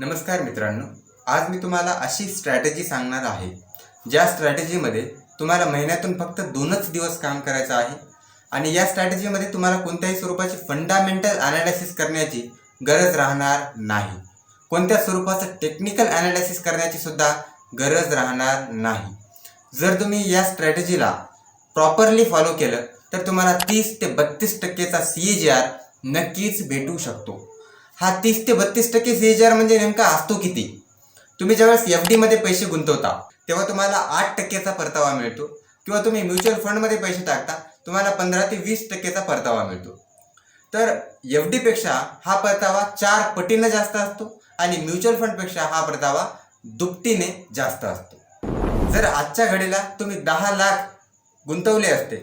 नमस्कार मित्रांनो आज मी तुम्हाला अशी स्ट्रॅटेजी सांगणार आहे. ज्या स्ट्रॅटेजीमध्ये तुम्हाला महिन्यातून फक्त दोनच दिवस काम करायचं आहे आणि या स्ट्रॅटेजीमध्ये तुम्हाला कोणत्याही स्वरूपाची फंडामेंटल अनालिसिस करण्याची गरज राहणार नाही. कोणत्या स्वरूपाचं टेक्निकल अनालिसिस करण्याची सुद्धा गरज राहणार नाही. जर तुम्ही या स्ट्रॅटेजीला प्रॉपरली फॉलो केलं तर तुम्हाला तीस ते बत्तीस टक्केचा सी जी आर नक्कीच भेटू शकतो. हा तीस ते बत्तीस टक्के सी आर म्हणजे नेमका असतो किती? तुम्ही ज्यावेळेस एफ डीमध्ये पैसे गुंतवता तेव्हा तुम्हाला आठ टक्क्याचा परतावा मिळतो. किंवा तुम्ही म्युच्युअल फंडमध्ये पैसे टाकता तुम्हाला पंधरा ते वीस टक्क्याचा परतावा मिळतो. तर एफ डीपेक्षा हा परतावा चार पटीनं जास्त असतो आणि म्युच्युअल फंडपेक्षा हा परतावा दुपटीने जास्त असतो. जर आजच्या घडीला तुम्ही दहा लाख गुंतवले असते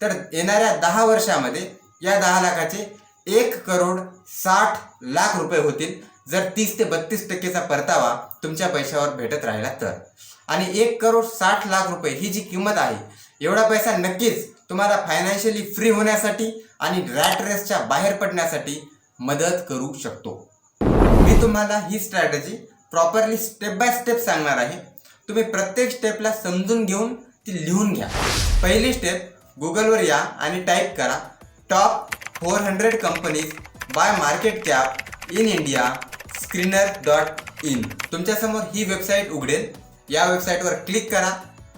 तर येणाऱ्या दहा वर्षामध्ये या दहा लाखाचे एक करोड साठ लाख रुपये होतील. जर तीस ते बत्तीस टक्केचा परतावा तुमच्या पैशावर भेटत राहिला तर. आणि एक करोड साठ लाख रुपये ही जी किंमत आहे एवढा पैसा नक्कीच तुम्हाला फायनान्शियली फ्री होण्यासाठी आणि रॅट रेसच्या बाहेर पडण्यासाठी मदत करू शकतो. मी तुम्हाला ही strategy properly step by step सांगणार आहे. तुम्ही प्रत्येक स्टेपला समजून घेऊन ती लिहून घ्या. पहिली स्टेप गुगलवर या आणि टाईप करा. Top four hundred companies by market cap in India screener dot in तुमच्यासमोर ही वेबसाईट उघडेल. या वेबसाईटवर क्लिक करा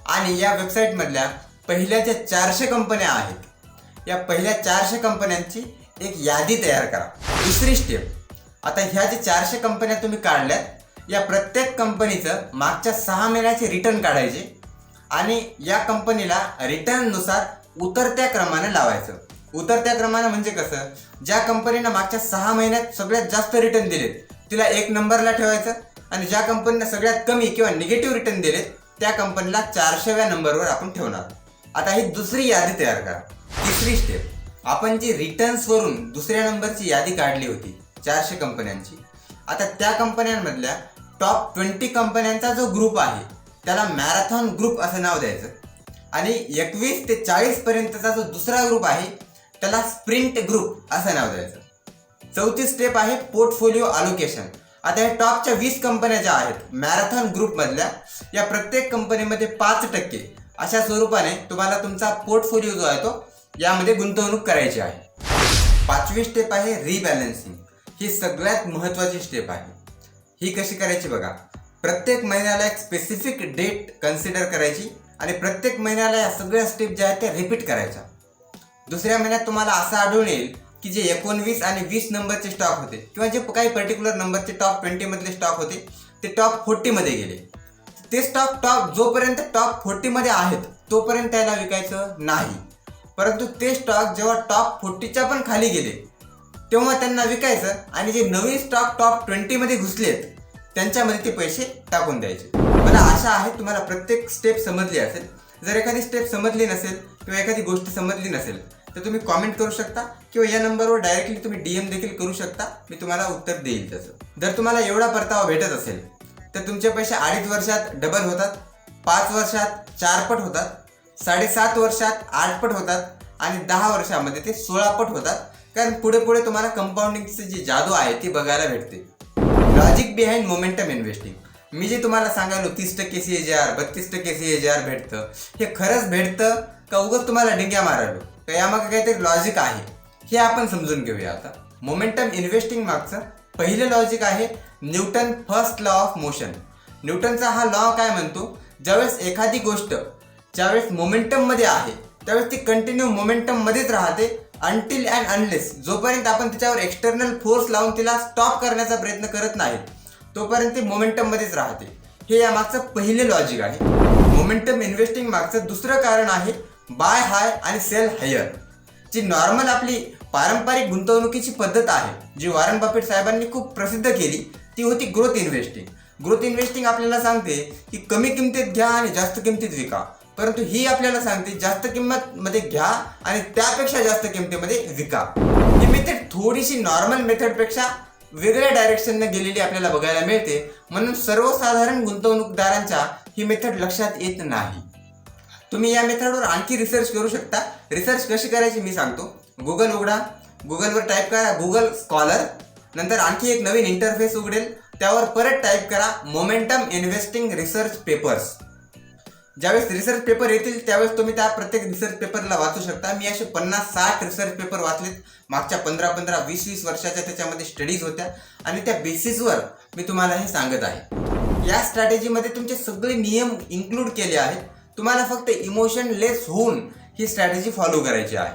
आणि या वेबसाईटमधल्या पहिल्या ज्या चारशे कंपन्या आहेत. या पहिल्या चारशे कंपन्यांची एक यादी तयार करा. दुसरी स्टेप आता ह्या जे चारशे कंपन्या तुम्ही काढल्यात या प्रत्येक कंपनीचं मागच्या सहा महिन्याचे रिटर्न काढायचे आणि या कंपनीला रिटर्ननुसार उतरत्या क्रमाने लावायचं. उतरत्या क्रमाने म्हणजे कसं? ज्या कंपनीनं मागच्या सहा महिन्यात सगळ्यात जास्त रिटर्न दिलेत तिला एक नंबरला ठेवायचं आणि ज्या कंपनीनं सगळ्यात कमी किंवा निगेटिव्ह रिटर्न दिलेत त्या कंपनीला चारशेव्या नंबरवर आपण ठेवणार. आता ही दुसरी यादी तयार करा. तिसरी स्टेप आपण जी रिटर्न्सवरून दुसऱ्या नंबरची यादी काढली होती चारशे कंपन्यांची आता त्या कंपन्यांमधल्या टॉप ट्वेंटी कंपन्यांचा जो ग्रुप आहे त्याला मॅरेथॉन ग्रुप असं नाव द्यायचं. आणि एकवीस ते चाळीस पर्यंतचा जो दुसरा ग्रुप आहे त्याला स्प्रिंट ग्रुप असं नाव द्यायचं. चौथी स्टेप आहे पोर्टफोलिओ अलोकेशन आता या टॉपच्या वीस कंपन्या ज्या आहेत मॅरेथॉन ग्रुपमधल्या या प्रत्येक कंपनीमध्ये पाच टक्के अशा स्वरूपाने तुम्हाला तुमचा पोर्टफोलिओ जो आहे तो यामध्ये गुंतवणूक करायची आहे. पाचवी स्टेप आहे रिबॅलन्सिंग ही सगळ्यात महत्त्वाची स्टेप आहे. ही कशी करायची बघा? प्रत्येक महिन्याला एक स्पेसिफिक डेट कन्सिडर करायची आणि प्रत्येक महिन्याला या सगळ्या स्टेप ज्या आहेत त्या रिपीट करायच्या. दुसऱ्या महिन्यात तुम्हाला असं आढळून येईल की जे एकोणवीस आणि वीस नंबरचे स्टॉक होते किंवा जे काही पर्टिक्युलर नंबरचे टॉप ट्वेंटीमधले स्टॉक होते ते टॉप फोर्टीमध्ये गेले. ते स्टॉक टॉप जोपर्यंत टॉप फोर्टीमध्ये आहेत तोपर्यंत त्याला विकायचं नाही. परंतु ते स्टॉक जेव्हा टॉप फोर्टीच्या पण खाली गेले तेव्हा त्यांना विकायचं आणि जे नवीन स्टॉक टॉप ट्वेंटीमध्ये घुसलेत त्यांच्यामध्ये ते पैसे टाकून द्यायचे. मला आशा आहे तुम्हाला प्रत्येक स्टेप समजली असेल. जर एखादी स्टेप समजली नसेल किंवा एखादी गोष्ट समजली नसेल तर तुम्ही कॉमेंट करू शकता किंवा या नंबरवर डायरेक्टली तुम्ही डी एम देखील करू शकता. मी तुम्हाला उत्तर देईल त्याचं. जर तुम्हाला एवढा परतावा भेटत असेल तर तुमचे पैसे अडीच वर्षात डबल होतात पाच वर्षात चारपट होतात साडेसात वर्षात आठपट होतात आणि दहा वर्षामध्ये ते सोळापट होतात. कारण पुढे पुढे तुम्हाला कंपाऊंडिंगची जी जादू आहे ती बघायला भेटते. लॉजिक बिहाइंड मोमेंटम इन्व्हेस्टिंग मी जे तुम्हाला सांगायलो तीस टक्के सी एच आर बत्तीस टक्के सी एच आर भेटतं. हे खरंच भेटतं का उगत तुम्हाला डिंग्या मारायलो? का यामागे काहीतरी लॉजिक आहे? हे आपण समजून घेऊया आता. मोमेंटम इन्व्हेस्टिंग मागचं पहिलं लॉजिक आहे Newton first law of motion न्यूटनचा हा लॉ काय म्हणतो? ज्यावेळेस एखादी गोष्ट ज्यावेळेस मोमेंटममध्ये आहे त्यावेळेस ती कंटिन्यू मोमेंटममध्येच राहते अनटिल अँड अनलेस जोपर्यंत आपण त्याच्यावर एक्सटर्नल फोर्स लावून तिला स्टॉप करण्याचा प्रयत्न करत नाही. तोपर्यंत ती मोमेंटममध्येच राहते. हे या मागचं पहिले लॉजिक आहे. मोमेंटम इन्व्हेस्टिंग मागचं दुसरं कारण आहे बाय हाय आणि सेल हायर जी नॉर्मल आपली पारंपरिक गुंतवणुकीची पद्धत आहे जी वॉरन बफेट साहेबांनी खूप प्रसिद्ध केली ती होती ग्रोथ इन्व्हेस्टिंग ग्रोथ इन्व्हेस्टिंग आपल्याला सांगते की कमी किमतीत घ्या आणि जास्त किमतीत विका. परंतु ही आपल्याला सांगते जास्त किंमत मध्ये घ्या आणि त्यापेक्षा जास्त किमतीमध्ये विका. ही मेथड थोडीशी नॉर्मल मेथडपेक्षा वेगळ्या डायरेक्शनने गेलेली आपल्याला बघायला मिळते. म्हणून सर्वसाधारण गुंतवणूकदारांच्या ही मेथड लक्षात येत नाही. तुम्ही या मेथडवर आणखी रिसर्च करू शकता. रिसर्च कशी करायची मी सांगतो. गुगल उघडा. गुगलवर टाईप करा गुगल स्कॉलर नंतर आणखी एक नवीन इंटरफेस उघडेल. त्यावर परत टाईप करा मोमेंटम इन्व्हेस्टिंग रिसर्च पेपर्स ज्यावेळेस रिसर्च पेपर येतील त्यावेळेस तुम्ही त्या प्रत्येक रिसर्च पेपरला वाचू शकता. मी असे पन्नास साठ रिसर्च पेपर वाचलेत. मागच्या पंधरा पंधरा वीस वीस वर्षाच्या त्याच्यामध्ये स्टडीज होत्या. आणि त्या बेसिसवर मी तुम्हाला हे सांगत आहे. या स्ट्रॅटेजीमध्ये तुमचे सगळे नियम इन्क्लूड केले आहेत. तुम्हाला फक्त इमोशन लेस होऊन ही स्ट्रॅटेजी फॉलो करायची आहे.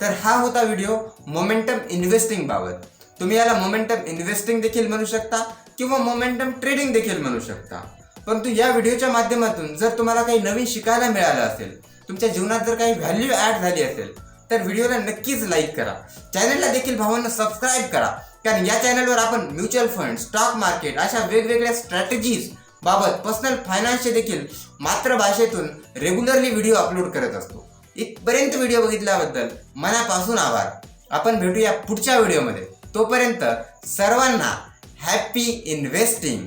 तर हा होता व्हिडिओ मोमेंटम इन्व्हेस्टिंग बाबत. तुम्ही याला मोमेंटम इन्व्हेस्टिंग देखील म्हणू शकता किंवा मोमेंटम ट्रेडिंग देखील म्हणू शकता. परंतु या व्हिडिओच्या माध्यमातून जर तुम्हाला काही नवीन शिकायला मिळालं असेल तुमच्या जीवनात जर काही व्हॅल्यू ॲड झाली असेल तर व्हिडिओला नक्कीच लाईक करा. चॅनलला देखील भावांना सबस्क्राईब करा. कारण या चॅनलवर आपण म्युच्युअल फंड स्टॉक मार्केट अशा वेगवेगळ्या स्ट्रॅटेजीज बाबत पर्सनल फायनान्सचे देखील मातृभाषेतून रेग्युलरली व्हिडिओ अपलोड करत असतो. इथपर्यंत व्हिडिओ बघितल्याबद्दल मनापासून आभार. आपण भेटूया पुढच्या व्हिडिओमध्ये तोपर्यंत सर्वांना हॅपी इन्व्हेस्टिंग